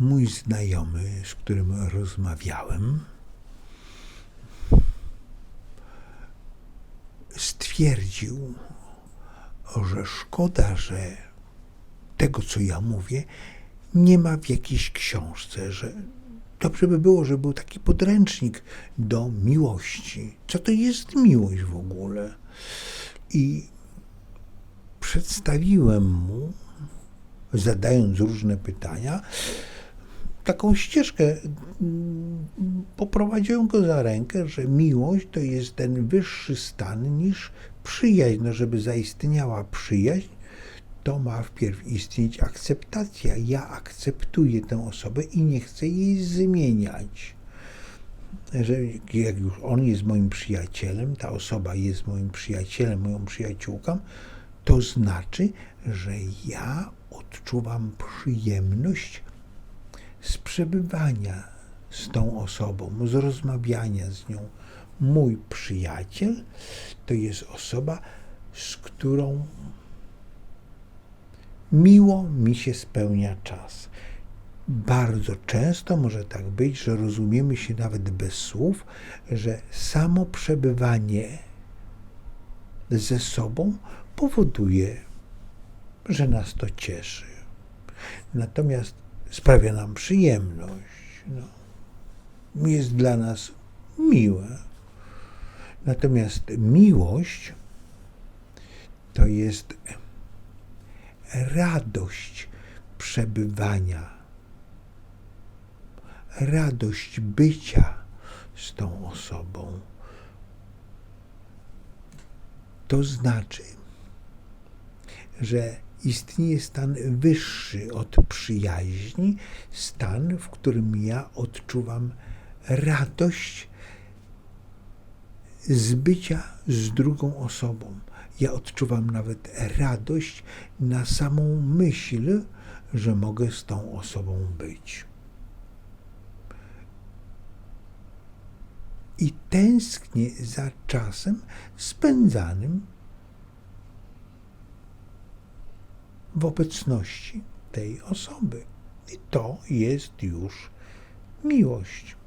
mój znajomy, z którym rozmawiałem, stwierdził, że szkoda, że tego, co ja mówię, nie ma w jakiejś książce, że dobrze by było, żeby był taki podręcznik do miłości. Co to jest miłość w ogóle? I przedstawiłem mu, zadając różne pytania, taką ścieżkę. mm, Poprowadziłem go za rękę, że miłość to jest ten wyższy stan niż przyjaźń. No, żeby zaistniała przyjaźń, to ma wpierw istnieć akceptacja. Ja akceptuję tę osobę i nie chcę jej zmieniać. Że jak już on jest moim przyjacielem, ta osoba jest moim przyjacielem, moją przyjaciółką, to znaczy, że ja odczuwam przyjemność z przebywania z tą osobą, z rozmawiania z nią. Mój przyjaciel to jest osoba, z którą miło mi się spełnia czas. Bardzo często może tak być, że rozumiemy się nawet bez słów, że samo przebywanie ze sobą powoduje, że nas to cieszy. Natomiast sprawia nam przyjemność. No. Jest dla nas miłe. Natomiast miłość to jest radość przebywania, radość bycia z tą osobą. To znaczy, że istnieje stan wyższy od przyjaźni, stan, w którym ja odczuwam radość z bycia z drugą osobą. Ja odczuwam nawet radość na samą myśl, że mogę z tą osobą być. I tęsknię za czasem spędzanym w obecności tej osoby. I to jest już miłość.